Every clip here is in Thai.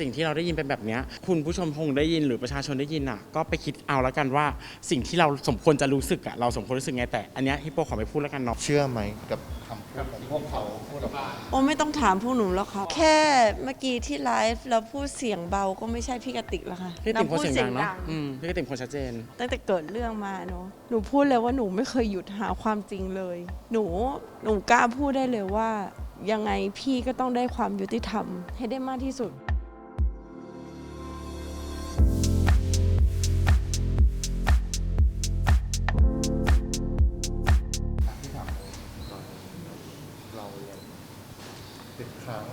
สิ่งที่เราได้ยินเป็นแบบเนี้ยคุณผู้ชมคงได้ยินหรือประชาชนได้ยินอะก็ไปคิดเอาแล้วกันว่าสิ่งที่เราสมควรจะรู้สึกอะเราสมควรรู้สึกไงแต่อันเนี้ยฮิปโปขอไม่พูดแล้วกันเนาะเชื่อไหมกับคำพูดของพวกเขาพูดออกมาโอ้ไม่ต้องถามพวกหนูแล้วค่ะ แค่เมื่อกี้ที่ไลฟ์แล้วพูดเสียงเบาก็ไม่ใช่พี่กติกแล้วค่ะพี่ติ๋มคนพูดเสียงดังเนาะอืมพี่ติ๋มคนชัดเจน ตั้งแต่เกิดเรื่องมาเนาะหนูพูดเลยว่าหนูไม่เคยหยุดหาความจริงเลย หนูหนูกล้าพูดได้เลยว่า ยังไงพี่ก็ต้องได้ความยุติธรรมให้ได้มากที่สุด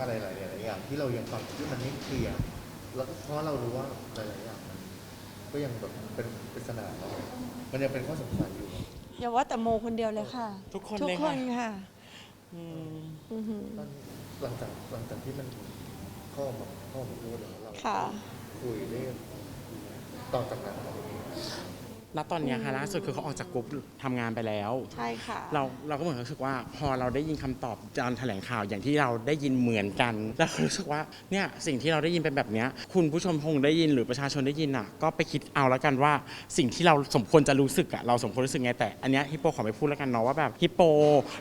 อะไรหลายๆอย่างที่เรายังฟังที่มันไม่เคลียร์แล้วก็เพราะเรารู้ว่าหลายๆอย่างมันก็ยังแบบเป็นปริศนาเรามันยังเป็นข้อสงสัยอยู่อย่าว่าแต่โมคนเดียวเลยค่ะ ทุกคนทุกเลยคค่ะนค่ะอืมอือหือ ตอนหลังจากหลังจากที่มันเข้ามาเข้ามาพูดแล้วเราค่ะ คุยได้ต่อจากนั้น ณตอนเนี้ยค่ะล่าสุดคือเขาออกจากกลุ่มทำงานไปแล้ว ใช่ค่ะ เราเราก็เหมือนรู้สึกว่าพอเราได้ยินคำตอบการแถลงข่าวอย่างที่เราได้ยินเหมือนกัน แล้วก็รู้สึกว่าเนี่ยสิ่งที่เราได้ยินเป็นแบบเนี้ยคุณผู้ชมคงได้ยินหรือประชาชนได้ยินอะก็ไปคิดเอาแล้วกันว่าสิ่งที่เราสมควรจะรู้สึกอะเราสมควรรู้สึกไงแต่อันเนี้ยฮิปโปขอไม่พูดแล้วกันเนาะว่าแบบฮิปโป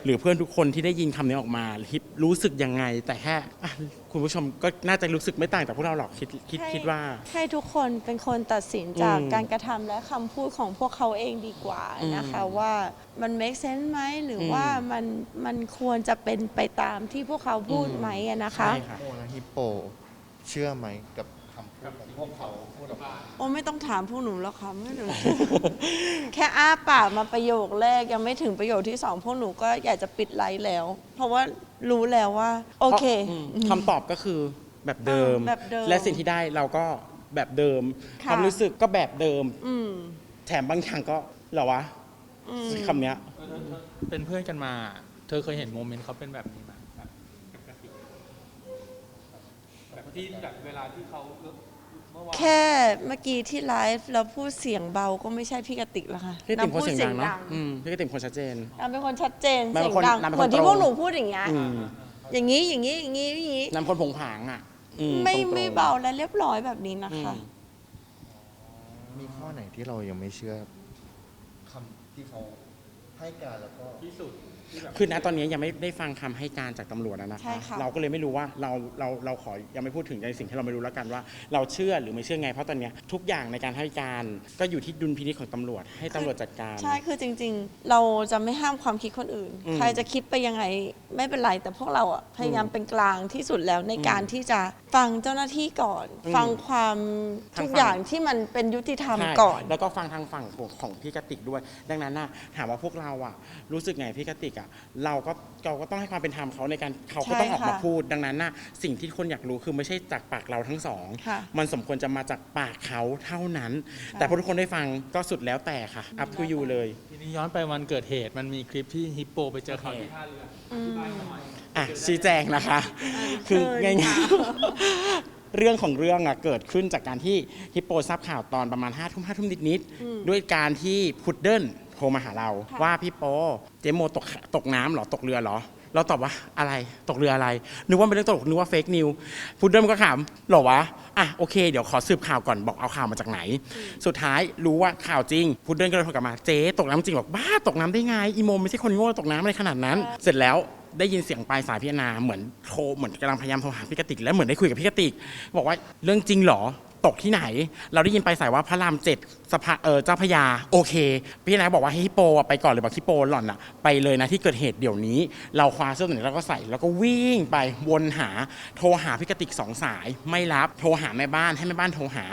หรือเพื่อนทุกคนที่ได้ยินคำนี้ออกมาฮิปรู้สึกยังไงแต่แค่อะ คุณผู้ชมก็น่าจะรู้สึกไม่ต่างจากพวกเราหรอกคิดคิดคิดว่า ให้ทุกคนเป็นคนตัดสินจากอืมการกระทำและคำพูดของพวกเขาเองดีกว่านะคะว่ามัน make sense ไหมหรืออม ว่ามันมันควรจะเป็นไปตามที่พวกเขาพูดอืมไหมอะนะคะ ใช่ค่ะโมและฮิปโป เชื่อไหมกับคำพูด ของพวกเขาพูดออกมาโอ้ไม่ต้องถามพวกหนูแล้วค่ะไม่หนู แค่อ้าปากมาประโยคแรกยังไม่ถึงประโยคที่สองพวกหนูก็อยากจะปิดไลฟ์แล้ว เพราะว่ารู้แล้วว่า โอเค พราะมคำตอบก็คือแบบเดิมเออแบบเดิมและสิ่งที่ได้เราก็แบบเดิมค่ะความรู้สึกก็แบบเดิม อืม แถมบางอย่างก็เหรอวะอืม คำเนี้ย เป็นเพื่อนกันมา เธอเคยเห็นโมเมนต์เขาเป็นแบบนี้ไหมแบบกับกระติกแบบที่แบบเวลาที่เขาเมื่อวาน แค่เมื่อกี้ที่ไลฟ์แล้วพูดเสียงเบาก็ไม่ใช่พี่กติกแล้วค่ะพี่ติ๋มคนพูดเสียงดังเนาะอืมพี่ติ๋มคนชัดเจนนางเป็นคนชัดเจนนางเสีเป็ยนงคนดังนางเป็นเหมือนที่คนพวกตรงหนูพูดอย่างเงี้ยอืมอย่างนี้อย่างนี้อย่างนี้อย่างนี้นำคนผงผางอะอืไม่ตรงๆไม่เบาและเรียบร้อยแบบนี้นะคะอืมมีข้อไหนที่เรายังไม่เชื่อคำที่เขาให้การแล้วก็ที่สุดที่แบบ คือณตอนนี้ยังไม่ได้ฟังคำให้การจากตำรวจนะนะใช่คะ ค่ะ เราก็เลยไม่รู้ว่าเราเราเราขอยังไม่พูดถึงในสิ่งที่เราไม่รู้แล้วกันว่า เราเชื่อหรือไม่เชื่อไงเพราะตอนเนี้ยทุกอย่างในการให้การก็อยู่ที่ดุลพินิจของตำรวจให้ตำรวจจัดการ ใช่คือจริง ๆ เราจะไม่ห้ามความคิดคนอื่น อืมใครจะคิดไปยังไงไม่เป็นไร แต่พวกเราอะพยายามเป็นกลางที่สุดแล้วในการที่จะฟังเจ้าหน้าที่ก่อน อืมฟังความทางทุกฝั่งอย่างที่มันเป็นยุติธรรมใช่ก่อน แล้วก็ฟังทางฝั่งของของพี่กติกด้วย ดังนั้นน่ะถามว่าพวกเราอะรู้สึกไงพี่กติกอะเราก็เราก็ต้องให้ความเป็นธรรมเขาในการเขาก็ต้องออกมาใช่ค่ะพูด ดังนั้นน่ะสิ่งที่คนอยากรู้คือไม่ใช่จากปากเราทั้งสอง ค่ะมันสมควรจะมาจากปากเขาเท่านั้น แต่พอทุกคนได้ฟังก็สุดแล้วแต่ค่ะ up to you เลย ทีนี้ย้อนไปวันเกิดเหตุมันมีคลิปที่ฮิปโปไปเจอเขาที่ท่าเรืออืมอะชี้แจงนะคะ คือเชิญง่ายค่ะๆเรื่องของเรื่องอะเกิดขึ้นจากการที่ฮิปโปทราบข่าวตอนประมาณ5้าทุ่มห้าทุ่มนิดๆด้วยการที่พุดเดิ้ล โทรมาหาเราค่ะว่าพี่โปเจโมตกตกน้ำเหรอตกเรือเหรอ เราตอบว่าอะไรตกเรืออะไร นึกว่าเป็นเรื่องตลกนึกว่าเฟกนิวพุดเดิ้ลก็ถามเหรอวะอะโอเคเดี๋ยวขอสืบข่าวก่อนบอกเอาข่าวมาจากไหน สุดท้ายรู้ว่าข่าวจริงพุดเดิ้ลก็เลยโทรกลับมาเจ๊ตกน้ำจริงบอกบ้าตกน้ำได้ไงอีโมไม่ใช่คนโง่ตกน้ำอะไรขนาดนั้น เสร็จแล้วได้ยินเสียงปลายสายพี่นาเหมือนโทรเหมือนกำลังพยายามโทรหาพี่กติกและเหมือนได้คุยกับพี่กติกบอกว่าเรื่องจริงเหรอ ตกที่ไหน เราได้ยินไปสายว่าพระรามเจ็ดสภาเออเจ้าพระยาโอเค พี่นายบอกว่าให้ฮิปโปอะไปก่อนเลยบอกฮิปโปหล่อนอะไปเลยนะที่เกิดเหตุเดี๋ยวนี้ เราคว้าเสื้อตัวไหนเราก็ใส่แล้วก็วิ่งไปวนหาโทรหาพี่กติกสองสายไม่รับโทรหาแม่บ้านให้แม่บ้านโทรหา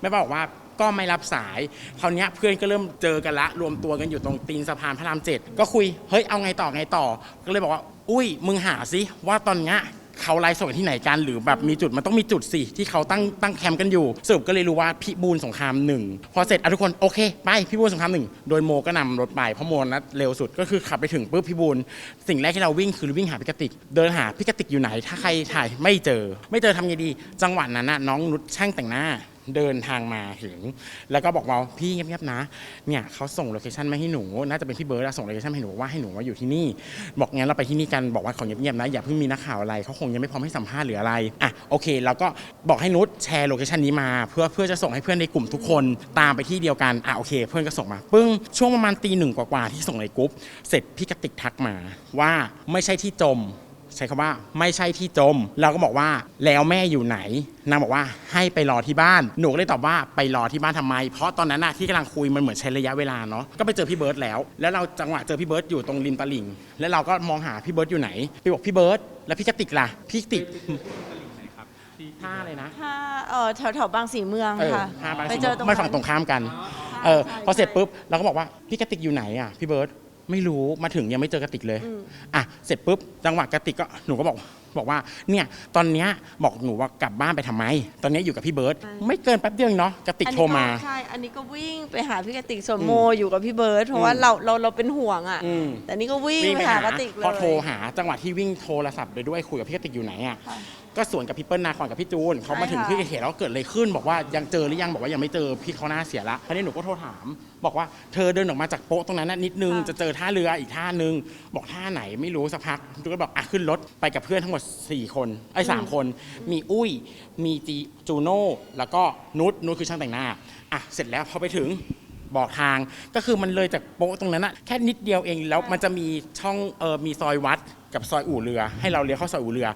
แม่บ้านบอกว่าก็ไม่รับสาย คราวนี้เพื่อนก็เริ่มเจอกันละ รวมตัวกันอยู่ตรงตีนสะพานพระรามเจ็ดก็คุย เฮ้ย เอาไงต่อไงต่อ ก็เลยบอกว่า อุ้ย มึงหาสิว่าตอนเนี้ย เขาไลฟ์สดที่ไหนกันหรือแบบมีจุดมันต้องมีจุดสิที่เขาตั้งตั้งแคมป์กันอยู่สรุปก็เลยรู้ว่าพี่บูลสงครามหนึ่งพอเสร็จอะทุกคนโอเคไปพี่บูลสงครามหนึ่งโดยโมก็นำรถไปเพราะโมนัดเร็วสุดก็คือขับไปถึงปุ๊บพี่บูลสิ่งแรกที่เราวิ่งคือวิ่งหาพิกติก เดินหาพิกติกอยู่ไหน ถ้าใครถ่ายไม่เจอ ไม่เจอทำไงดี จังหวะนั้นน่ะน้องนุชช่างแต่งหน้า เดินทางมาถึง แล้วก็บอกว่าพี่เงียบๆนะ เนี่ยเขาส่งโลเคชันมาให้หนู น่าจะเป็นพี่เบิร์ดอะส่งโลเคชันมาให้หนูว่าให้หนูมาอยู่ที่นี่ บอกงั้นเราไปที่นี่กัน บอกว่าขอเงียบๆนะ อย่าเพิ่งมีนักข่าวอะไร เขาคงยังไม่พร้อมให้สัมภาษณ์หรืออะไร อะโอเคเราก็บอกให้นุชแชร์โลเคชันนี้มา เพื่อเพื่อจะส่งให้เพื่อนในกลุ่มทุกคนตามไปที่เดียวกัน อะโอเค เพื่อนก็ส่งมา ปึ้ง ช่วงประมาณตีหนึ่งกว่าๆที่ส่งในกลุ่มเสร็จพี่กติกทักมาว่าไม่ใช่ที่จม ใช้คำว่าไม่ใช่ที่จม เราก็บอกว่าแล้วแม่อยู่ไหนนางบอกว่าให้ไปรอที่บ้าน หนูก็เลยตอบว่าไปรอที่บ้านทำไม เพราะตอนนั้นน่ะที่กำลังคุยมันเหมือนใช้ระยะเวลาเนาะก็ไปเจอพี่เบิร์ดแล้ว แล้วเราจังหวะเจอพี่เบิร์ดอยู่ตรงริมตลิ่ง แล้วเราก็มองหาพี่เบิร์ดอยู่ไหนพี่บอกพี่เบิร์ดแล้วพี่กติกล่ะพี่กติกไหนครับที่ท่าเลยนะถ้าเออแถวแถวๆบางสีเมืองเออค่ะท่าบางไปสีเจอตรงไม่ฝั่งตรงข้ามกันเออใช่พอเสร็จปุ๊บเราก็บอกว่าพี่กติกอยู่ไหนอะพี่เบิร์ด ไม่รู้มาถึงยังไม่เจอกติกเลยอืมอะเสร็จปุ๊บจังหวะกติกก็หนูก็บอกบอกว่าเนี่ยตอนเนี้ยบอกหนูว่ากลับบ้านไปทำไม ตอนเนี้ยอยู่กับพี่เบิร์ดไม่เกินแป๊บเดียวเองเนาะกติกอันโทนี้รมา ใช่ อันนี้ก็วิ่งไปหาพี่กติกส่วนอืมโมอยู่กับพี่เบิร์ดเพราะว่าอืมเราเราเราเป็นห่วงอะ อืม แต่นี่ก็วิ่งวิ่งไปไปหาหากติกเลย พอโทรหาจังหวะที่วิ่งโทรศัพท์ไปด้วยคุยกับพี่กติกอยู่ไหนอะค่ะ ก็สวนกับพี่เปิ้ลนาคอนกับพี่จูนเขามาถึงใช่ค่ะที่เกิดเหตุแล้วเกิดอะไรขึ้น บอกว่ายังเจอหรือยังบอกว่ายังไม่เจอพี่เขาหน้าเสียละคราวนี้หนูก็โทรถาม บอกว่าเธอเดินออกมาจากโป๊ะตรงนั้นนะนิดนึงจะเจอท่าเรืออีกท่านึง บอกท่าไหนไม่รู้สักพักจูนก็บอกอะขึ้นรถไปกับเพื่อนทั้งหมด 4 คนไอ้สามคน มีอุ้ยมีจีจูโน่แล้วก็นุชนุชคือช่างแต่งหน้าอะเสร็จแล้วพอไปถึงบอกทางก็คือมันเลยจากโป๊ะตรงนั้นอะแค่นิดเดียวเองแล้วมันจะมีช่องเออมีซอยวัด กับซอยอู่เรือ ให้เราเลี้ยวเข้าซอยอู่เรือ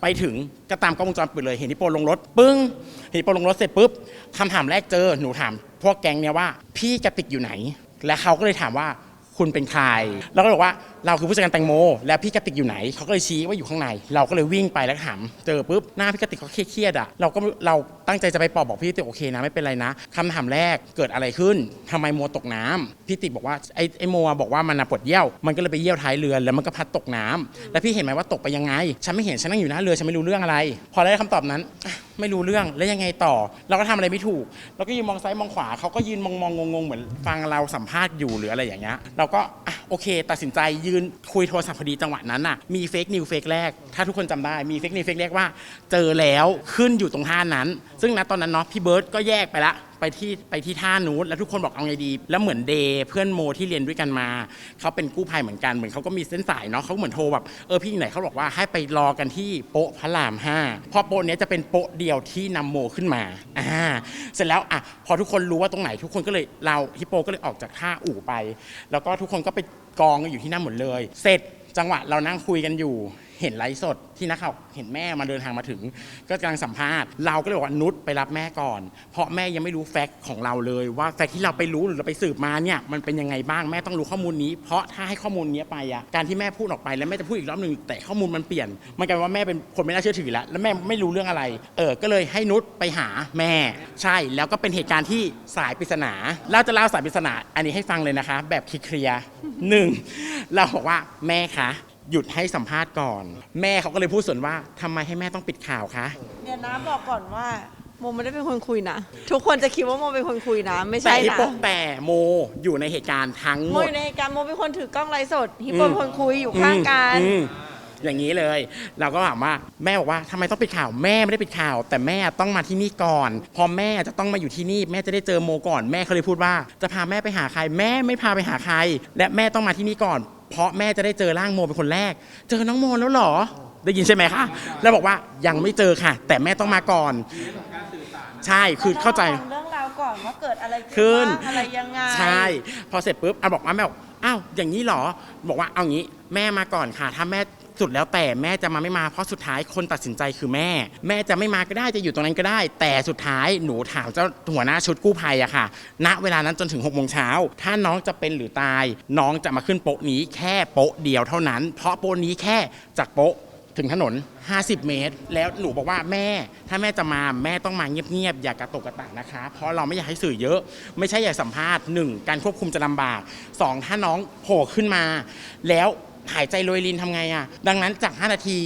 ไปถึงก็ตามกล้องวงจรปิดเลยเห็นนิโปลงรถปึ้งเห็นนิโปลงรถเสร็จปุ๊บคำถามแรกเจอหนูถาม พวกแก๊งเนี่ยว่าพี่กระติกอยู่ไหน และเขาก็เลยถามว่าคุณเป็นใครเราก็บอกว่า เราคือผู้จัดการแตงโม แล้วพี่กติกอยู่ไหน เขาก็เลยชี้ว่าอยู่ข้างใน เราก็เลยวิ่งไปแล้วถามเจอปุ๊บหน้าพี่กติกเขาเครียดๆอะเราก็เราตั้งใจจะไปปอบบอกพี่ติกโอเคนะไม่เป็นไรนะคำถามแรกเกิดอะไรขึ้นทำไมโมตกน้ำพี่ติกบอกว่าไอ้ไอ้โมบอกว่ามันน่ะปวดเยี่ยวมันก็เลยไปเยี่ยวท้ายเรือแล้วมันก็พัดตกน้ำแล้วพี่เห็นไหมว่าตกไปยังไง ฉันไม่เห็นฉันนั่งอยู่หน้าเรือฉันไม่รู้เรื่องอะไร พอได้คำตอบนั้นไม่รู้เรื่องแล้วยังไงต่อ เราก็ทำอะไรไม่ถูก เราก็ยืนมองซ้ายมองขวาเขาก็ยืนมองมองงงๆเหมือนฟังเราสัมภาษณ์อยู่หรืออะไรอย่างเงี้ยเราก็อะ โอเค ตัดสินใจยืนคุยโทรศัพท์พอดีจังหวะนั้นน่ะมีเฟกนิวเฟกแรก ถ้าทุกคนจำได้มีเฟกนิวเฟกแรกว่า เจอแล้วขึ้นอยู่ตรงท่านั้น ซึ่งณตอนนั้นเนาะพี่เบิร์ดก็แยกไปละ ไปที่ไปที่ท่านู้นแล้วทุกคนบอกเอาไงดี แล้วเหมือนเดย์เพื่อนโมที่เรียนด้วยกันมา เขาเป็นกู้ภัยเหมือนกันเหมือนเขาก็มีเส้นสายเนาะเขาเหมือนโทรแบบเออพี่อยู่ไหนเขาบอกว่าให้ไปรอกันที่โป๊ะพระรามห้าพอโป๊ะเนี้ยจะเป็นโป๊ะเดียวที่นำโมขึ้นมาอ่าเสร็จแล้วอะพอทุกคนรู้ว่าตรงไหนทุกคนก็เลยเราฮิปโปก็เลยออกจากท่าอู่ไป แล้วก็ทุกคนก็ไปกองกันอยู่ที่นั่นหมดเลย เสร็จจังหวะเรานั่งคุยกันอยู่ เห็นไลฟ์สดที่นักข่าวเห็นแม่มาเดินทางมาถึง ก็กำลังสัมภาษณ์เราก็เลยบอกว่านุชไปรับแม่ก่อน เพราะแม่ยังไม่รู้แฟกต์ของเราเลยว่าแฟกต์ที่เราไปรู้หรือเราไปสืบมาเนี่ยมันเป็นยังไงบ้างแม่ต้องรู้ข้อมูลนี้ เพราะถ้าให้ข้อมูลนี้ไปอะการที่แม่พูดออกไปแล้วแม่จะพูดอีกรอบหนึ่งแต่ข้อมูลมันเปลี่ยนมันกลายว่าแม่เป็นคนไม่น่าเชื่อถือแล้วแล้วแม่ไม่รู้เรื่องอะไร เออก็เลยให้นุชไปหาแม่ ใช่แล้วก็เป็นเหตุการณ์ที่สายปริศนาเราจะเล่าสายปริศนาอันนี้ให้ฟังเลยนะคะ แบบเคลียร์หนึ่งเราบอกว่าแม่คะ หยุดให้สัมภาษณ์ก่อน แม่เขาก็เลยพูดส่วนว่าทำไมให้แม่ต้องปิดข่าวคะ เดี๋ยวนะบอกก่อนว่าโมไม่ได้เป็นคนคุยนะ ทุกคนจะคิดว่าโมเป็นคนคุยนะ ไม่แต่ใช่ฮิปนะโปแต่โมอยู่ในเหตุการณ์ทั้งหโมมด อยู่ในเหตุการณ์โมเป็นคนถือกล้องไลฟ์สดฮิปโปอืมเป็นคนคุยอยู่ข้างกัน อืมอย่างนี้เลย เราก็ถามว่าแม่บอกว่าทำไมต้องปิดข่าวแม่ไม่ได้ปิดข่าว แต่แม่ต้องมาที่นี่ก่อน พอแม่จะต้องมาอยู่ที่นี่แม่จะได้เจอโมก่อนแม่เขาเลยพูดว่า จะพาแม่ไปหาใคร แม่ไม่พาไปหาใคร และแม่ต้องมาที่นี่ก่อน เพราะแม่จะได้เจอร่างโมเป็นคนแรก เจอน้องโมแล้วเหรอ ได้ยินใช่ไหมคะแล้วบอกว่ายังไม่เจอค่ะ แต่แม่ต้องมาก่อน ใช่คือเข้าใจต้องฟังเรื่องราวก่อนว่าเกิดอะไรขึ้นบ้างอะไรยังไง ใช่ พอเสร็จปุ๊บอะบอกว่าแม่บอกอ้าวอย่างนี้เหรอ บอกว่าเอางี้แม่มาก่อนค่ะ ถ้าแม่ สุดแล้วแต่แม่จะมาไม่มาเพราะสุดท้ายคนตัดสินใจคือแม่ แม่จะไม่มาก็ได้จะอยู่ตรงนั้นก็ได้ แต่สุดท้ายหนูถามเจ้าหัวหน้าชุดกู้ภัยอะค่ะ ณเวลานั้นจนถึง6กโมงเช้าถ้าน้องจะเป็นหรือตาย น้องจะมาขึ้นโป๊ะนี้แค่โป๊ะเดียวเท่านั้น เพราะโป๊ะนี้แค่จากโป๊ะถึงถนน 50 เมตร แล้วหนูบอกว่าแม่ ถ้าแม่จะมาแม่ต้องมาเงียบๆ อย่ากระตกกระตากนะคะ เพราะเราไม่อยากให้สื่อเยอะ ไม่ใช่อยากสัมภาษณ์หนึ่งการควบคุมจะลำบาก 2 ถ้าน้องโผล่ขึ้นมา แล้ว หายใจโรยรินทำไงอะดังนั้นจาก 5 นาที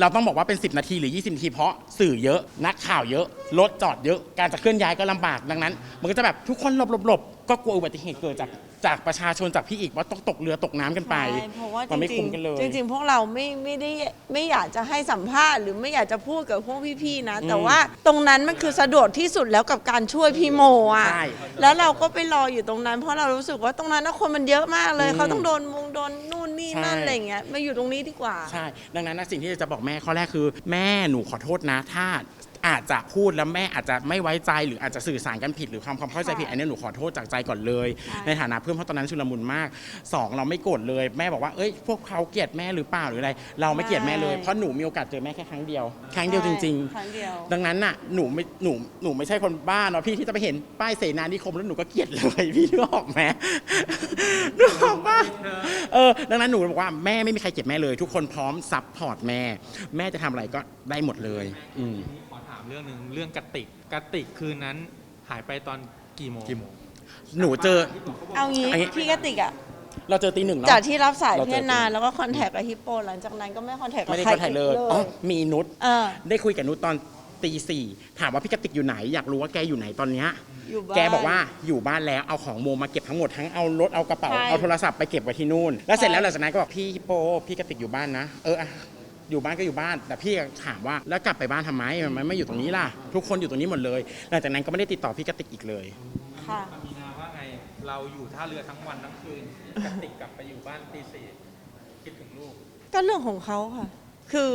เราต้องบอกว่าเป็น 10 นาทีหรือ 20 นาที เพราะสื่อเยอะนักข่าวเยอะ รถจอดเยอะ การจะเคลื่อนย้ายก็ลำบากดังนั้น มันก็จะแบบทุกคนหลบหลบหลบก็กลัวอุบัติเหตุเกิดจาก จากประชาชนจากพี่อีกว่าต้องตกเรือตกน้ำกันไป ใช่เพราะว่าจมันไม่ริคุ้งมกันเลย ๆจริง ๆ พวกเราไม่ไม่ได้ไม่อยากจะให้สัมภาษณ์หรือไม่อยากจะพูดกับพวกพี่ๆนะ แต่อืมว่าตรงนั้นมันคือสะดวกที่สุดแล้วกับการช่วยพี่โมอะใช่แล้วเราก็ไปรออยู่ตรงนั้น เพราะเรารู้สึกว่าตรงนั้นนะคนมันเยอะมากเลย อืมเขาต้องโดนมุงโดนนู่นนี่นั่นใช่ อะไรอย่างเงี้ยมาอยู่ตรงนี้ดีกว่า ใช่ ดังนั้นนะสิ่งที่จะบอกแม่ข้อแรกคือ แม่หนูขอโทษนะ ถ้า อาจจะพูดแล้วแม่อาจจะไม่ไว้ใจหรืออาจจะสื่อสารกันผิดหรือความความเข้าใจผิดค่ะอันนี้หนูขอโทษจากใจก่อนเลยใช่ในฐานะเพื่อนเพราะตอนนั้นชุลมุนมากสองเราไม่โกรธเลยแม่บอกว่าเอ้ยพวกเขาเกลียดแม่หรือเปล่าหรืออะไร เราไม่เกลียดแม่เลยเพราะหนูมีโอกาสเจอแม่แค่ครั้งเดียว ครั้งเดียวจริงๆครั้งเดียวดังนั้นน่ะหนูไม่หนูหนูไม่ใช่คนบ้าเนาะพี่ที่จะไปเห็นป้ายเสนานิคมแล้วหนูก็เกลียดเลยพี่นึกออกไหมนึกออกปะเออดังนั้นหนูบอกว่าแม่ไม่มีใครเกลียดแม่เลย ทุกคนพร้อมซัพพอร์ตแม่ แม่จะทำอะไรก็ได้หมดเลย อืมทีนี้ขอถาม เรื่องหนึ่งเรื่องกระติกกระติกคืนนั้นหายไปตอนกี่โมง กี่โมงหนูเจอ เอางี้อันนี้พี่กติกอะเราเจอตีหนึ่งเนาะ จากที่รับสายเราเจอเพื่อนนานแล้วก็คอนแทคกับฮิปโปหลังจากนั้นก็ไม่คอนแทคกับไม่ได้ใครคอนแทคเลยอีกอ๋อมีนุชเออได้คุยกับนุชตอนตีสี่ถามว่าพี่กติกอยู่ไหน อยากรู้ว่าแกอยู่ไหนตอนเนี้ยอยู่บ้าน แกบอกว่าอยู่บ้านแล้วเอาของโมมาเก็บทั้งหมดทั้งเอารถเอากระเป๋าใช่ เอาโทรศัพท์ไปเก็บไว้ที่นู่น แล้วเสร็จใช่แล้วหลังจากนั้นก็บอกพี่ฮิปโปพี่กติกอยู่บ้านนะ เอออะ อยู่บ้านก็อยู่บ้าน แต่พี่ก็ถามว่าแล้วกลับไปบ้านทำไมทำไมไม่อยู่ตรงนี้ล่ะ ทุกคนอยู่ตรงนี้หมดเลย หลังจากนั้นก็ไม่ได้ติดต่อพี่กติกอีกเลย ค่ะ มีนาว่าไง เราอยู่ท่าเรือทั้งวันทั้งคืนกระติกกลับไปอยู่บ้านตีสี่คิดถึงลูก ก็เรื่องของเขาค่ะ คือ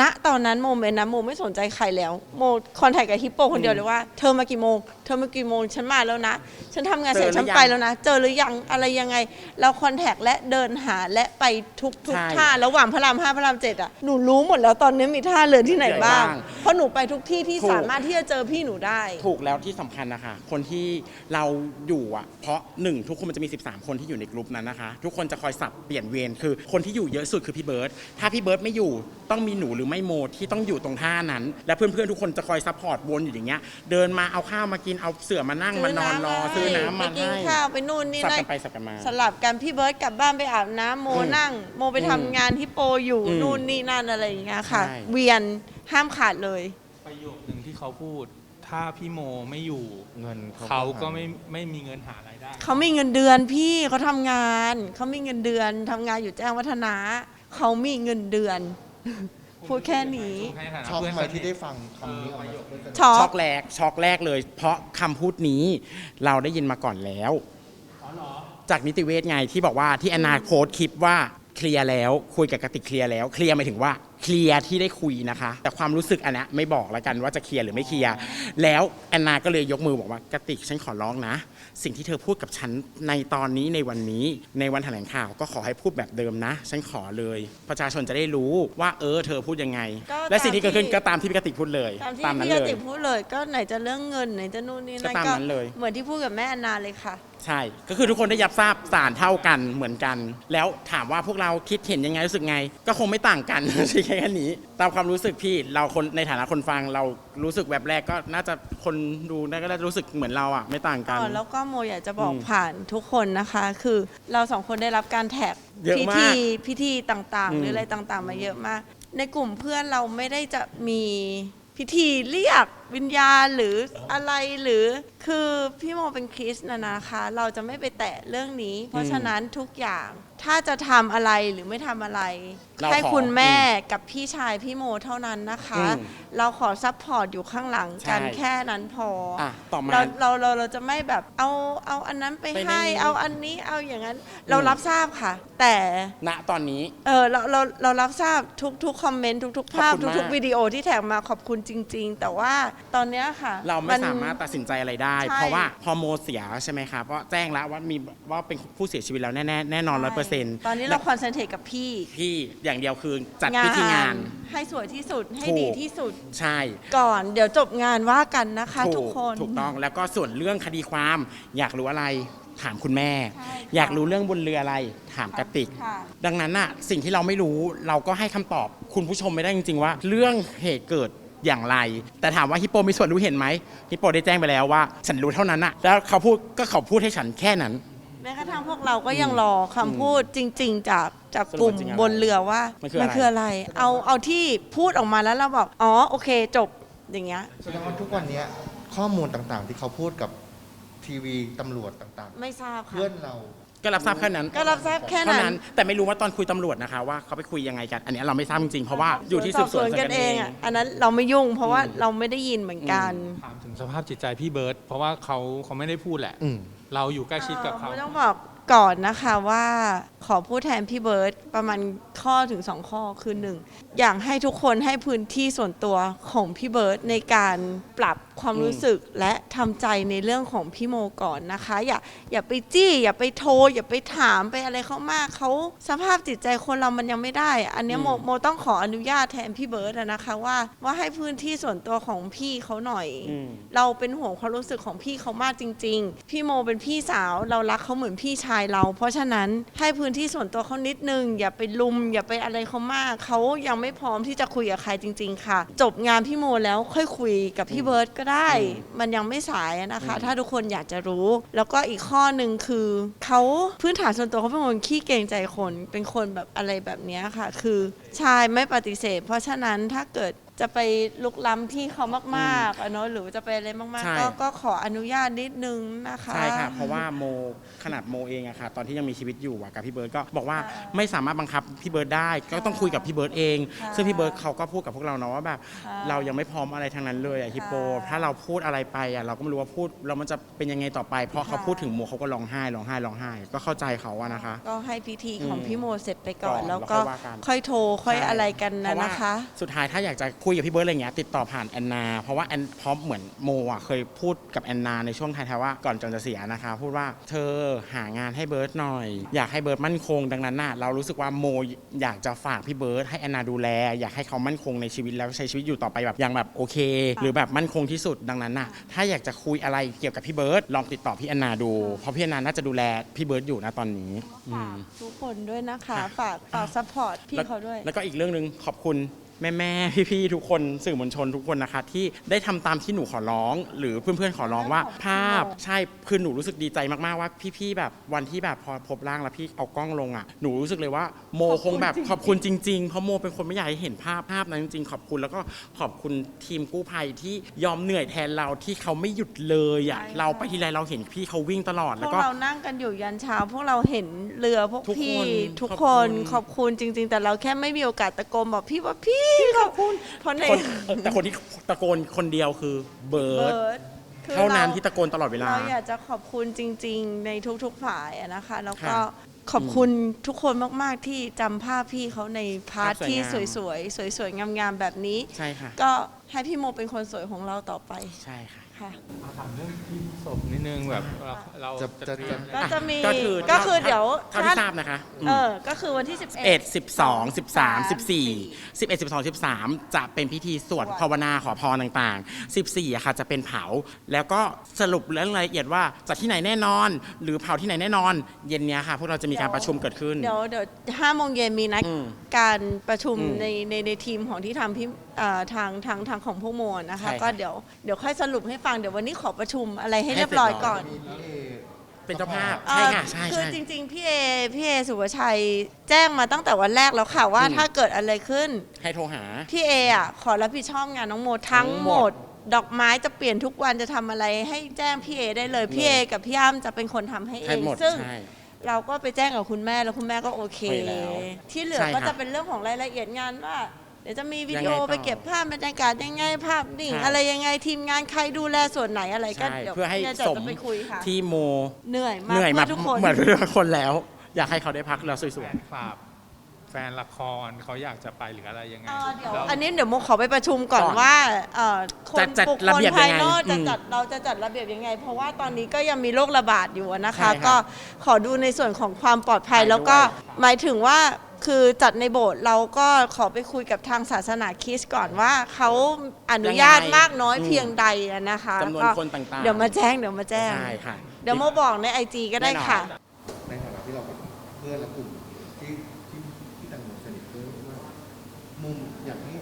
ณตอนนั้นโมเมนต์นะโมไม่สนใจใครแล้ว โมคอนแทคกับฮิปโปคนเดียวเลยว่าเธอมากี่โมง เธอมากี่โมงฉันมาแล้วนะ ฉันทำงานเสร็จเจอหรือฉันยังไปแล้วนะ เจอหรือยังอะไรยังไง เราคอนแทคและเดินหาและไปทุกทุกใช่ท่าระหว่างพระรามห้าพระรามเจ็ดอะหนูรู้หมดแล้วตอนนี้มีท่าเรือที่ไหนบ้าง ที่ไหนบ้างเพราะหนูไปทุกที่ที่ถูก สามารถที่จะเจอพี่หนูได้ ถูกแล้วที่สำคัญนะคะ คนที่เราอยู่อะ เพราะหนึ่งทุกคนมันจะมี 13 คนที่อยู่ในกลุ่มนั้นนะคะ ทุกคนจะคอยสับเปลี่ยนเวรคือคนที่อยู่เยอะสุดคือพี่เบิร์ตถ้าพี่เบิร์ตไม่อยู่ต้องมีหนูหรือไม่โมที่ต้องอยู่ตรงท่านั้น และเพื่อนๆทุกคนจะคอยซัพพอร์ตวนอยู่อย่างเงี้ยเดินมาเอาข้าวมากินเอาเสื่อมานั่งมานอนรอซื้อน้ำมาไปกินให้ข้าวไปนู่นนี่สับนั่กันนไปสับกันมา สลับกันพี่เบิร์ตกลับบ้านไปอาบน้ำโมอืมนั่ง โมไปอืมทำงานที่โปอยู่อืมนู่นนี่นั่นอะไรอย่างเงี้ยค่ะ ใช่ เวียนห้ามขาดเลย ประโยคหนึ่งที่เขาพูด ถ้าพี่โมไม่อยู่ เงินเขาก็ไม่ไม่มีเงินหารายได้ เขามีเงินเดือนพี่เขาทำงาน เขามีเงินเดือนทำงานอยู่แจ้งวัฒนะเขามีเงินเดือน พูดแค่นี้ในฐานะชอบเพื่อนไหมสนิทที่ได้ฟังคำนี้ออกมาจากเพื่อนสนิท ช็อช็อกกแรกช็อกแรกเลย เพราะคำพูดนี้เราได้ยินมาก่อนแล้ว จากนิติเวชไงที่บอกว่าที่แอนนาโพสต์คลิปว่าเคลียร์แล้ว คุยกับกติกเคลียร์แล้ว เคลียร์หมายถึงว่า เคลียร์ที่ได้คุยนะคะ แต่ความรู้สึกอันเนี้ยไม่บอกแล้วกันว่าจะเคลียร์หรือไม่เคลียร์แล้วแอนนาก็เลยยกมือบอกว่ากติกฉันขอร้องนะ สิ่งที่เธอพูดกับฉันในตอนนี้ในวันนี้ในวันแถลงข่าวก็ขอให้พูดแบบเดิมนะ ฉันขอเลย ประชาชนจะได้รู้ว่าเออเธอพูดยังไง ก็และสิ่งที่เกิดขึ้นตามที่ ก็ตามที่พี่กติกพูดเลย ตามที่นั้นพี่กเลยติกพูดเลยก็ไหนจะเรื่องเงินไหนจะนู่นนี่นั่นก็ตามนั้นเลย เหมือนที่พูดกับแม่แอนนาเลยค่ะ ใช่ ก็คือทุกคนได้รับทราบสารเท่ากันเหมือนกัน แล้วถามว่าพวกเราคิดเห็นยังไงรู้สึกไง ก็คงไม่ต่างกัน ใช่แค่นี้ ตามความรู้สึกพี่เราคนในฐานะคนฟังเรารู้สึกแบบแรกก็น่าจะคนดูน่าก็ได้รู้สึกเหมือนเราอะไม่ต่างกัน อ๋อแล้วก็โมอยากจะบอกอืมผ่านทุกคนนะคะ คือเราสองคนได้รับการแท็กเยอะพิมากธีพิธีต่างอืๆมหรืออะไรต่างๆ มาเยอะมาก ในกลุ่มเพื่อนเราไม่ได้จะมีพิธีเรียกวิญญาณหรืออะไรหรือ คือพี่โมเป็นคริสต์นะนะคะ เราจะไม่ไปแตะเรื่องนี้ เพราะฉะนั้นทุกอย่างถ้าจะทำอะไรหรือไม่ทำอะไร เราให้ขอคุณแม่อืมกับพี่ชายพี่โมเท่านั้นนะคะ อืมเราขอซัพพอร์ตอยู่ข้างหลังกันใช่แค่นั้นพอออะต่อมาเราเราเราเราจะไม่แบบเอาเอาอันนั้นไปไปให้ในเอาอันนี้เอาอย่างนั้น เราอืมรับทราบค่ะ แต่ ณตอนนี้ เออเราเราเรารับทราบทุกทุกคอมเมนต์ทุกทุกภาพขอบคุณทุกมาก ๆ วิดีโอที่แท็กมาขอบคุณจริง ๆ แต่ว่าตอนเนี้ยค่ะเราไม่นสามารถตัดสินใจอะไรได้ใช่ เพราะว่าพอโมเสียใช่ไหมครับว่าแจ้งแล้วว่ามีว่าเป็นผู้เสียชีวิตแล้วแน่ๆแน่นอนร้อยเปอร์เซ็นต์ตอนนี้เราคอนเซนเทรตกับพี่พี่อย่างเดียวคือจัดพิธีงาน ให้สวยที่สุดให้ถูก ดีที่สุดใช่ ก่อน เดี๋ยวจบงานว่ากันนะคะ ทุกคน ถูกต้องแล้วก็ส่วนเรื่องคดีความ อยากรู้อะไรถามคุณแม่ ใช่ค่ะอยากรู้เรื่องบนเรืออะไรถามกระติก ค่ะ ดังนั้นน่ะสิ่งที่เราไม่รู้เราก็ให้คำตอบคุณผู้ชมไม่ได้จริง ๆ ว่า เรื่องเหตุเกิด อย่างไร แต่ถามว่าฮิปโปมีส่วนรู้เห็นไหมฮิปโปได้แจ้งไปแล้วว่าฉันรู้เท่านั้นน่ะแล้วเขาพูดก็เขาพูดให้ฉันแค่นั้น แม้กระทั่งพวกเราก็ยังรอคำพูดจริง ๆ จากจากกลุ่มสรุปจริงอะไรบนเรือว่ามันคืออะไร คืออะไร เอาเอาที่พูดออกมาแล้วเราบอกอ๋อโอเคจบอย่างเงี้ย แสดงว่าทุกวันเนี้ยข้อมูลต่างๆ ที่เขาพูดกับทีวีตำรวจต่างไม่ทราบๆ ค่ะ เพื่อนเรา ก็รับทราบแค่นั้นก็รับทราบแค่เท่านั้นนั้น แต่ไม่รู้ว่าตอนคุยตำรวจนะคะว่าเขาไปคุยยังไงกัน อันนี้เราไม่ทราบจริงๆเพราะว่าอยู่ที่สืบสวนกันเองอะอันนั้นเราไม่ยุ่งเพราะว่าเราไม่ได้ยินเหมือนกัน ถามถึงสภาพจิตใจพี่เบิร์ตเพราะว่าเขาเขาไม่ได้พูดแหละ อืม เราอยู่ใกล้ชิดกับเขาไม่ต้องบอกก่อนนะคะว่าขอพูดแทนพี่เบิร์ตประมาณข้อถึงสองข้อคือหนึ่งอยากให้ทุกคนให้พื้นที่ส่วนตัวของพี่เบิร์ตในการปรับ ความรู้สึกและทำใจในเรื่องของพี่โมก่อนนะคะ อย่าอย่าไปจี้ อย่าไปโทร อย่าไปถามไปอะไรเขามากเขาสภาพจิตใจคนเรามันยังไม่ได้ อันเนี้ยโมโมต้องขออนุญาตแทนพี่เบิร์ตอะนะคะว่าว่าให้พื้นที่ส่วนตัวของพี่เขาหน่อย อืม เราเป็นห่วงความรู้สึกของพี่เขามากจริง ๆ พี่โมเป็นพี่สาวเรารักเขาเหมือนพี่ชายเรา เพราะฉะนั้นให้พื้นที่ส่วนตัวเขานิดนึง อย่าไปลุม อย่าไปอะไรเขามากเขายังไม่พร้อมที่จะคุยกับใครจริง ๆ ค่ะ จบงานพี่โมแล้วค่อยคุยกับพี่เบิร์ตก็ได้มันยังไม่สายนะคะ ถ้าทุกคนอยากจะรู้ แล้วก็อีกข้อหนึ่งคือเขาพื้นฐานส่วนตัวเขาเป็นคนขี้เกรงใจคน เป็นคนแบบอะไรแบบเนี้ยค่ะ คือชายไม่ปฏิเสธ เพราะฉะนั้นถ้าเกิด จะไปลุกล้ำที่เขามากๆอะเนาะหรือจะไปอะไรมากใช่ ๆก็ก็ขออนุญาตนิดนึงนะคะ ใช่ค่ะ เพราะว่าโมขนาดโมเองอะค่ะ ตอนที่ยังมีชีวิตอยู่อะกับพี่เบิร์ดก็บอกว่าไม่สามารถบังคับพี่เบิร์ดได้ ก็ต้องคุยกับพี่เบิร์ดเอง ค่ะซึ่งพี่เบิร์ดเขาก็พูดกับพวกเราเนาะว่าแบบค่ะเรายังไม่พร้อมอะไรทางนั้นเลยอะฮิปโป ค่ะถ้าเราพูดอะไรไปอะเราก็ไม่รู้ว่าพูดแล้วมันจะเป็นยังไงต่อไป เพราะเขาค่ะ พูดถึงโมเขาก็ร้องไห้ร้องไห้ร้องไห้ ก็เข้าใจเขาอะนะคะ ก็ให้พิธีของอืมพี่โมเสร็จไปก่อน ก่อนแล้วก็แล้วค่อยว่ากัน ค่อยโทรค่อยใช่อะไรกันเพนะราว่านะคะสุดท้ายถ้าอยากจะคุยกับพี่เบิร์ดอะไรเงี้ยติดต่อผ่านแอนนา เพราะว่าแอนเพราะเหมือนโมอะเคยพูดกับแอนนาในช่วงท้ายๆว่าก่อนจนจะเสียนะคะ พูดว่าเธอหางานให้เบิร์ดหน่อย อยากให้เบิร์ดมั่นคงดังนั้นน่ะเรารู้สึกว่าโมอยากจะฝากพี่เบิร์ดให้แอนนาดูแล อยากให้เขามั่นคงในชีวิตแล้วใช้ชีวิตอยู่ต่อไปแบบอย่างแบบโอเค หรือแบบมั่นคงที่สุดดังนั้นน่ะถ้าอยากจะคุยอะไรเกี่ยวกับพี่เบิร์ดลองติดต่อพี่แอนนาดูเพราะพี่แอนนาน่าจะดูแลพี่เบิร์ดอยู่นะตอนนี้อืม ทุกคนด้วยนะคะ ฝากฝากซัพพอร์ตพี่เขาด้วย แล้วก็อีกเรื่องหนึ่งขอบคุณ แม่แม่ๆพี่ๆทุกคนสื่อมวลชนทุกคนนะคะ ที่ได้ทำตามที่หนูขอร้อง หรือเพื่อนๆขอร้องว่าขอบคุณภาพใช่คือหนูรู้สึกดีใจมากๆว่า พี่ๆแบบวันที่แบบพอพบร่างแล้วพี่เอากล้องลงอะหนูรู้สึกเลยว่าโมคงแบบขอบคุณจริงๆเพราะโมเป็นคนไม่อยากให้เห็นภาพภาพนั้นจริงๆ ขอบคุณแล้วก็ขอบคุณทีมกู้ภัยที่ยอมเหนื่อยแทนเราที่เขาไม่หยุดเลยอะใช่ค่ะเราไปทีไรเราเห็นพี่เขาวิ่งตลอดพแล้ววกก็เรานั่งกันอยู่ยันเช้า พวกเราเห็นเรือพวกทุกคนพี่ทุกขอบคคุนณขอบคุณจริง ๆ แต่เราแค่ไม่มีโอกาสตะโกนบอกพี่ว่าพี่ขอบคุณเพราะในคนแต่คนที่ตะโกนคนเดียวคือเบิเบิร์ดร์ดคือเท่านั้นรที่ตะโกนตลอดเวลา เราอยากจะขอบคุณจริง ๆ ในทุกๆฝ่ายอะนะคะ แล้วก็ค่ะขอบคุณทุกคนมากๆที่จำภาพพี่เขาในพาร์ทภาพสวยที่งาม สวยๆ สวยๆ งามๆ แบบนี้ ใช่ค่ะ ก็ให้พี่โมเป็นคนสวยของเราต่อไป ใช่ค่ะ ค่ะมาถามเรื่องที่ศพนิดนึงแบบเราเราจะจะ เตรียมจะก็จะมีก็คือก็คือเดี๋ยวเท่าที่ทราบนะคะเออก็คือวันที่ 11เอ็ดสิบสองสิบสามสิบสี่สิบเอ็ดสิบสองสิบสามจะเป็นพิธีสวดภาวนาขอพรต่างๆสิบสี่อะค่ะจะเป็นเผา แล้วก็สรุปเรื่องรายละเอียดว่าจะที่ไหนแน่นอน หรือเผาที่ไหนแน่นอน เย็นเนี้ยค่ะ พวกเราจะมีการประชุมเกิดขึ้น เดี๋ยวเดี๋ยวห้าโมงเย็นมีนัดอืมการประชุมอืม ในในในทีมของที่ทำพี่ เอ่อทางทางทางของพวกโมนะคะ ใช่ค่ะก็เดี๋ยวเดี๋ยวค่อยสรุปให้ฟังเดี๋ยววันนี้ขอประชุมอะไรให้ให้เรียบร้อยเสร็จก่ก่ออนนมีพี่เอเป็นเจ้าภาพเอ่ใช่อค่ะใช่คือใช่ จริงๆ พี่เอพี่เอสุวชัยแจ้งมาตั้งแต่วันแรกแล้วค่ะว่าอืม ถ้าเกิดอะไรขึ้น ให้โทรหา พี่เออะขอรับผิดชอบงานน้องโมทั้งทั้งหหมมด ด ดอกไม้จะเปลี่ยนทุกวันจะทำอะไรให้แจ้งพี่เอได้เลยพี่เอกับพี่อ้ำจะเป็นคนทำให้เอให้งหมดซึ่ง ใช่ เราก็ไปแจ้งกับคุณแม่แล้วคุณแม่ก็โอเค โอเคแล้วที่เหลือใช่ก็ค่ะจะเป็นเรื่องของรายละเอียดงานว่า เดี๋ยวจะมีวิดีโอยังไงต่อ ไปเก็บภาพบรรยากาศยังไงภาพนิ่งใช่อะไรยังไงทีมงานใครดูแลส่วนไหนอะไรก็ใช่เดี๋ยวเพื่อให้เนี่ยจะสมจะไปคุยค่ะที่โมเหนื่อยมากเหนื่อยมาพื่ทุกคน เหมือนเพื่อนคนแล้ว อยากให้เขาได้พักแล้วสแฟวยนคลับ แฟนละครเขาอยากจะไปหรืออะไรยังไงเอ่อเดี๋ยว แล้ว อันนี้เดี๋ยวโมขอไปประชุมก่อนก่อนว่าเอ่อคนจะจัดบุคคระลเบียบภายยังไงนอกจะอืมจัดเราจะจัดระเบียบยังไง เพราะว่าตอนนี้ก็ยังมีโรคระบาดอยู่อะนะคะ ใช่ค่ะก็ขอดูในส่วนของความปลอดภัยใช่แล้วก็ด้วยหมายถึงว่าคือจัดในโบสถ์เราก็ขอไปคุยกับทางศาสนาคริสต์ก่อนว่าเขาอนุญาตยังไงมากน้อยอืมเพียงใดอะนะคะจำนวนก็คนต่างๆ เดี๋ยวมาแจ้งเดี๋ยวมาแจ้ง ใช่ค่ะ เดี๋ยวโมบอกในไอจีก็ได้แน่นอน ค่ะ ในฐานะที่เราเป็นเพื่อนและกลุ่มที่ที่ที่แตงโมสนิทด้วยว่ามุมอยากให้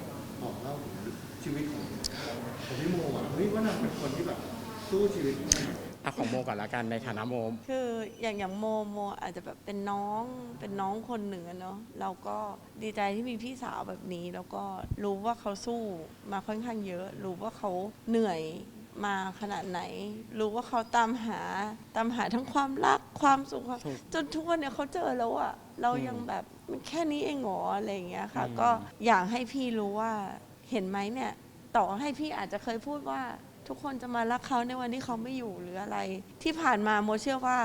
บอกเล่าถึงชีวิตของของพี่โมอะเฮ้ย ว่านางเป็นคนที่แบบสู้ชีวิตมากเอาของโมก่อนละกันในฐานะโม คืออย่างอย่างโมโมอาจจะแบบเป็นน้องเป็นน้องคนหนึ่งอะเนาะเราก็ดีใจที่มีพี่สาวแบบนี้ แล้วก็รู้ว่าเขาสู้มาค่อนข้างเยอะ รู้ว่าเขาเหนื่อยมาขนาดไหน รู้ว่าเขาตามหาตามหาทั้งความรักความสุขความถูกจนทุกวันเนี่ยเขาเจอแล้วอะเราอืมยังแบบมันแค่นี้เองเหรออะไรอย่างเงี้ยค่ะ อืม ก็อยากให้พี่รู้ว่าเห็นไหมเนี่ย ต่อให้พี่อาจจะเคยพูดว่า ทุกคนจะมารักเขาในวันที่เขาไม่อยู่หรืออะไร ที่ผ่านมาโมเชื่อว่า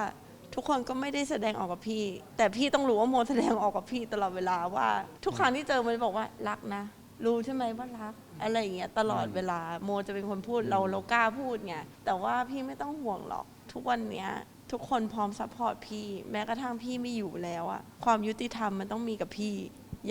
ทุกคนก็ไม่ได้แสดงออกกับพี่ แต่พี่ต้องรู้ว่าโมแสดงออกกับพี่ตลอดเวลาว่า ทุกครั้งที่เจอมันบอกว่ารักนะ รู้ใช่ไหมว่ารัก อะไรอย่างเงี้ยตลอดเวลาโมจะเป็นคนพูดเราเรากล้าพูดไงแต่ว่าพี่ไม่ต้องห่วงหรอก ทุกวันเนี้ยทุกคนพร้อมซัพพอร์ตพี่ แม้กระทั่งพี่ไม่อยู่แล้วอะความยุติธรรมมันต้องมีกับพี่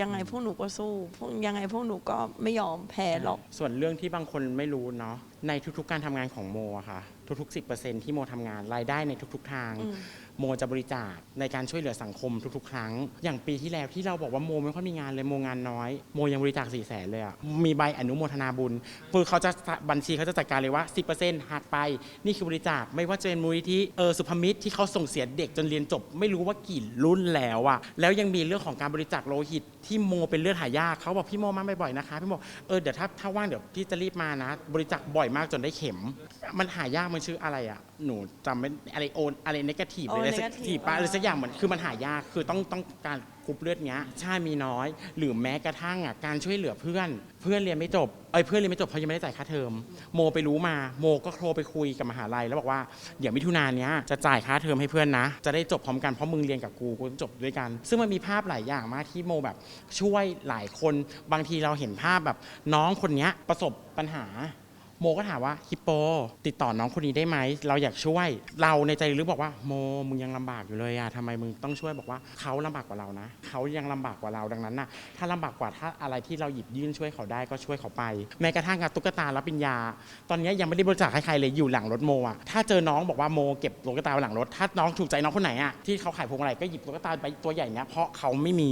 ยังไงพวกหนูก็สู้พวกยังไงพวกหนูก็ไม่ยอมแพ้หรอก ส่วนเรื่องที่บางคนไม่รู้เนาะ ในทุกๆการทำงานของโมอะค่ะ ทุกๆ 10%ที่โมทำงานรายได้ในทุกๆทาง อืม โมจะบริจาคในการช่วยเหลือสังคมทุกๆ ครั้ง อย่างปีที่แล้วที่เราบอกว่าโมไม่ค่อยมีงานเลยโมงานน้อย โมยังบริจาค4ี่แสนเลยอะมีใบอนุโมทนาบุญคือเขาจะบัญชีเขาจะจัดการเลยว่า 10%หักไป นี่คือบริจาคไม่ว่าจะเป็นมูลนิธิเออสุพมิตรที่เขาส่งเสียเด็กจนเรียนจบ ไม่รู้ว่ากี่รุ่นแล้วอะแล้วยังมีเรื่องของการบริจาคโลหิต ที่โมเป็นเลือดหายากเขาบอกพี่โมมาบ่อยๆนะคะพี่โมเออเดี๋ยวถ้าถ้าว่างเดี๋ยวพี่จะรีบมานะ บริจาคบ่อยมากจนได้เข็ม มันหายากมันชื่ออะไรอะ หนูจำไม่อะไรโอนอะไรนกาทีฟโอ้อะไรสัก negative ทีปะอ่าอะไรสักอย่างเหมือนคือมันหายากคือต้องต้องการกรุ๊ปเลือดเนี้ยใช่มีน้อย หรือแม้กระทั่งอะการช่วยเหลือเพื่อน เพื่อนเรียนไม่จบเอ้ยเพื่อนเรียนไม่จบเพราะยังไม่ได้จ่ายค่าเทอมโมไปรู้มาโมก็โทรไปคุยกับมหาลัยแล้วบอกว่าเดี๋ยวมิถุนายนเนี้ยจะจ่ายค่าเทอมให้เพื่อนนะ จะได้จบพร้อมกันเพราะมึงเรียนกับกูกูต้องจบด้วยกัน ซึ่งมันมีภาพหลายอย่างมากที่โมแบบช่วยหลายคนบางทีเราเห็นภาพแบบน้องคนเนี้ยประสบปัญหา โมก็ถามว่าฮิปโป ติดต่อน้องคนนี้ได้ไหม เราอยากช่วย เราในใจลึกบอกว่าโมมึงยังลำบากอยู่เลยอะทำไมมึงต้องช่วยบอกว่าเขาลำบากกว่าเรานะเขายังลำบากกว่าเราดังนั้นน่ะถ้าลำบากกว่าถ้าอะไรที่เราหยิบยื่นช่วยเขาได้ก็ช่วยเขาไปแม้กระทั่งกับตุ๊กตารับปริญญา ตอนนี้ยังไม่ได้บริจาคให้ใครเลยอยู่หลังรถโมอะถ้าเจอน้องบอกว่าโมเก็บตุ๊กตาไว้หลังรถถ้าน้องถูกใจน้องคนไหนอะที่เขาขายพวงมาลัยก็หยิบตุ๊กตาไปตัวใหญ่เนี้ยเพราะเขาไม่มี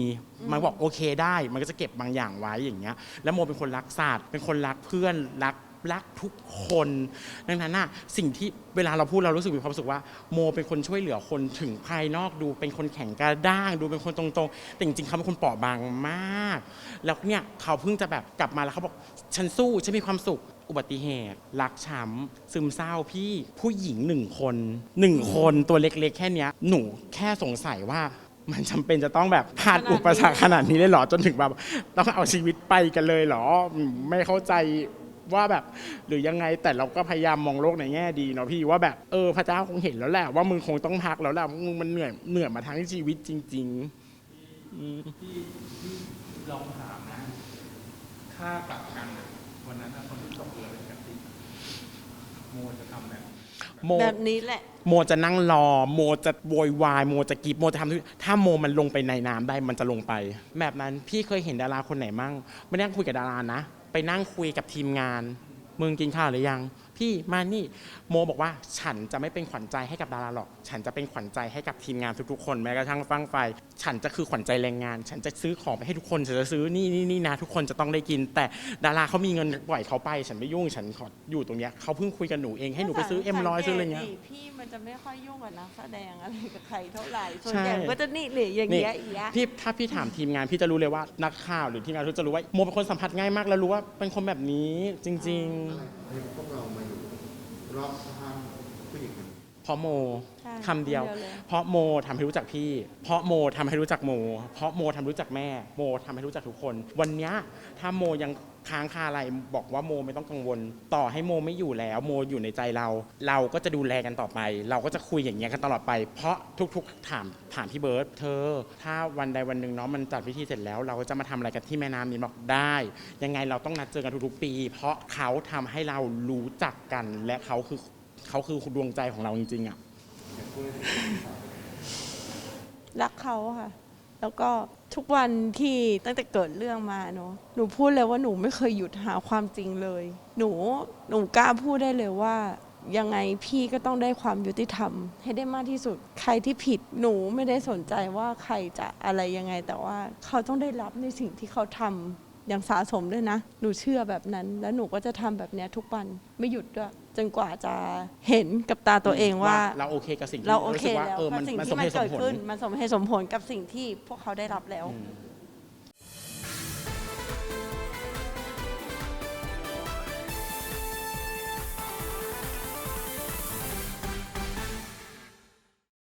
มันบอกโอเคได้ มันก็จะเก็บบางอย่างไว้อย่างเงี้ยแล้วโมเป็นคนรักศาสตร์เป็นคนรักเพื่อนรัก รักทุกคน ดังนั้นน่ะสิ่งที่เวลาเราพูดเรารู้สึกมีความรู้สึกว่า โมเป็นคนช่วยเหลือคนถึงภายนอกดูเป็นคนแข็งกระด้าง ดูเป็นคนตรงๆ แต่จริงๆเขาเป็นคนเปราะบางมาก แล้วเนี่ยเขาเพิ่งจะแบบกลับมาแล้วเขาบอกฉันสู้ฉันมีความสุขอุบัติเหตุ รักช้ำซึมเศร้าพี่ผู้หญิงหนึ่งคนหนึ่งคนตัวเล็กๆ แค่เนี้ยหนูแค่สงสัยว่ามันจำเป็นจะต้องแบบผ่านอุปสรรคขนาดนี้เลยเหรอจนถึงแบบต้องเอาชีวิตไปกันเลยเหรอ ไม่เข้าใจ ว่าแบบหรือยังไงแต่เราก็พยายามมองโลกในแง่ดีเนาะพี่ว่าแบบเออพระเจ้าคงเห็นแล้วแหละว่ามึงคงต้องพักแล้วแหละมึงมันเหนื่อยเหนื่อยมาทั้งชีวิตจริงๆอืมที่ที่ลองถามนะถ้ากลับกันอะวันนั้นอะคนที่ตกเรือเป็นกติกโมจะทำแบบโมแบบนี้แหละโมจะนั่งรอ โมจะโวยวาย โมจะกรีบโมจะทำทุกถ้าโมมันลงไปในน้ำได้มันจะลงไป แบบนั้นพี่เคยเห็นดาราคนไหนมั่งไม่ได้นั่งคุยกับดารานะ ไปนั่งคุยกับทีมงาน มึงกินข้าวหรือยัง พี่มานี่โมบอกว่าฉันจะไม่เป็นขวัญใจให้กับดาราหรอก ฉันจะเป็นขวัญใจให้กับทีมงานทุกๆ คนแม้กระทั่งฟังไฟ ฉันจะคือขวัญใจแรงงาน ฉันจะซื้อของไปให้ทุกคน ฉันจะซื้อนี่นี่นี่นะทุกคนจะต้องได้กิน แต่ดาราเขามีเงินปล่อยเขาไป ฉันไม่ยุ่ง ฉันขออยู่ตรงเนี้ยเขาเพิ่งคุยกับหนูเองให้หนูไปซื้อเอ็มร้อยซื้ออะไรเงี้ย สักตดิพี่มันจะไม่ค่อยยุ่งกับนักแสดงอะไรกับใครเท่าไหร่ส่วนใช่ ใหญ่ก็จะนี่นี่อย่างเงี้ยอย่างเงี้ย พี่ถ้าพี่ถามทีมงานพี่จะรู้เลยว่านักข่าวหรือทีมงานทุกจะรู้ว่าโมเป็นคนสัมผัสง่ายมากแล้วรู้ว่าเป็นคนแบบนี้จริงให้พวกเรามาอยู่รอบข้างผู้หญิงคนนี้ๆ เพราะโมใช่คำเดียว คำเดียวเลย เพราะโมทำให้รู้จักพี่ เพราะโมทำให้รู้จักโม เพราะโมทำให้รู้จักแม่ โมทำให้รู้จักทุกคน วันเนี้ยถ้าโมยังค้างคาอะไรบอกว่าโมไม่ต้องกังวล ต่อให้โมไม่อยู่แล้ว โมอยู่ในใจเรา เราก็จะดูแลกันต่อไป เราก็จะคุยอย่างเงี้ยกันตลอดไป เพราะทุกๆถามถามพี่เบิร์ตเธอ ถ้าวันใดวันหนึ่งเนาะมันจัดพิธีเสร็จแล้ว เราก็จะมาทำอะไรกันที่แม่น้ำนี้บอกได้ ยังไงเราต้องนัดเจอกันทุกๆปี เพราะเขาทำให้เรารู้จักกันและเขาคือ เขาคือดวงใจของเราจริงๆอะ รักเขาค่ะ แล้วก็ทุกวันที่ตั้งแต่เกิดเรื่องมาเนาะหนูพูดเลยว่าหนูไม่เคยหยุดหาความจริงเลย หนูหนูกล้าพูดได้เลยว่า ยังไงพี่ก็ต้องได้ความยุติธรรม ให้ได้มากที่สุด ใครที่ผิดหนูไม่ได้สนใจว่าใครจะอะไรยังไง แต่ว่าเขาต้องได้รับในสิ่งที่เขาทำอย่างสะสมด้วยนะ หนูเชื่อแบบนั้น แล้วหนูก็จะทำแบบเนี้ยทุกวันไม่หยุดด้วย จนกว่าจะเห็นกับตาตัวเองว่า เราโอเคกับสิ่งที่เราโอเคสึกว่าแล้วเออกัมันบสิ่งมันสที่มมัเหนตุสเกิมดผล ขึ้นมันสมเหตุสมผลกับสิ่งที่พวกเขาได้รับแล้ว อืม